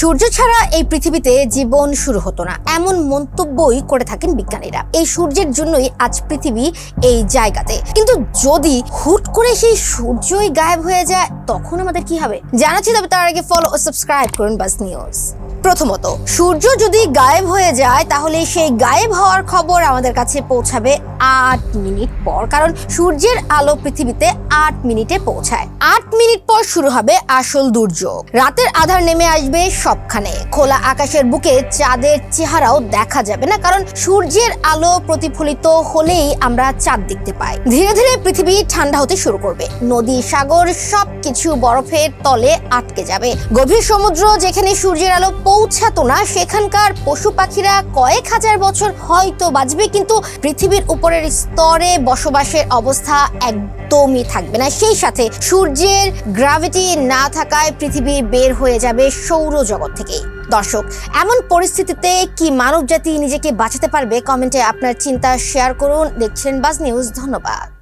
সূর্য ছাড়া এই পৃথিবীতে জীবন শুরু হতো না। এমন মন্তব্যই করে থাকেন বিজ্ঞানীরা। এই সূর্যের জন্যই আজ পৃথিবী এই জায়গাতে। কিন্তু যদি হুট করে সেই সূর্যই গায়েব হয়ে যায়, তখন আমাদের কি হবে? জানাচ্ছি তবে তার আগে ফলো ও সাবস্ক্রাইব করুন বাস নিউজ প্রথমত, সূর্য যদি গায়েব হয়ে যায়, তাহলে সেই গায়েব হওয়ার খবর আমাদের কাছে পৌঁছাবে আট মিনিট পর। কারণ সূর্যের আলো পৃথিবীতে আট মিনিটে পৌঁছায়। আট মিনিট পর শুরু হবে আসল দুর্যোগ। রাতের আধার নেমে আসবে সবখানে। খোলা আকাশের বুকে চাঁদের চেহারাও দেখা যাবে না, কারণ সূর্যের আলো প্রতিফলিত হলেই আমরা চাঁদ দেখতে পাই। ধীরে ধীরে পৃথিবী ঠান্ডা হতে শুরু করবে। নদী, সাগর, সবকিছু বরফের তলে আটকে যাবে। গভীর সমুদ্র যেখানে সূর্যের আলো পৌঁছাতো না, সেখানকার পশু পাখিরা কয়েক হাজার বছর হয়তো বাঁচবে, কিন্তু পৃথিবীর উপরের স্তরে বসবাসের অবস্থা একদমই থাকবে না। সেই সাথে সূর্যের গ্রাভিটি না থাকায় পৃথিবী বের হয়ে যাবে সৌরজগৎ থেকে। দর্শক, এমন পরিস্থিতিতে কি মানবজাতি নিজেকে বাঁচাতে পারবে? কমেন্টে আপনার চিন্তা শেয়ার করুন। দেখছেন বাজ নিউজ, ধন্যবাদ।